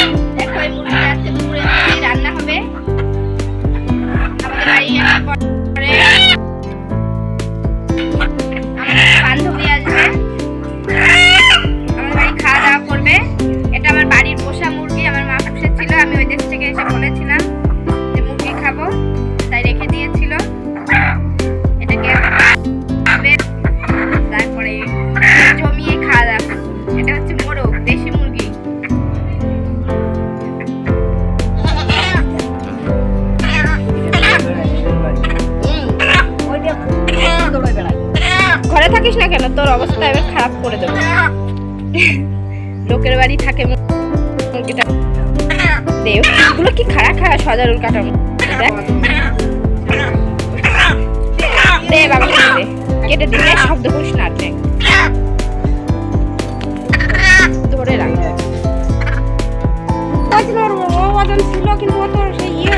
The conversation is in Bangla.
এই মুরগিটা আছে পুরো রান্না হবে? আমাদের বাড়ি আসার পরে আমার বান্ধবী আসবে। আমার বাড়ি খাওয়া দাওয়া করবে। এটা আমার বাড়ির পোষা মুরগি, আমার মা পুষেছিল, আমি ওই দেশ থেকে ঘরে থাকিস না কেন? তোর অবস্থা এবার খারাপ করে দেবো। লোকের বাড়ি থাকে মুরগিটা দেব এগুলো কি খারাপ খারাপ সজারুল মতো। দেখ। দে বাবা, দে কেটে দিলে শব্দ করিস না দেখ। ধরে রাখ। ছিল, কিন্তু সেই ইয়ে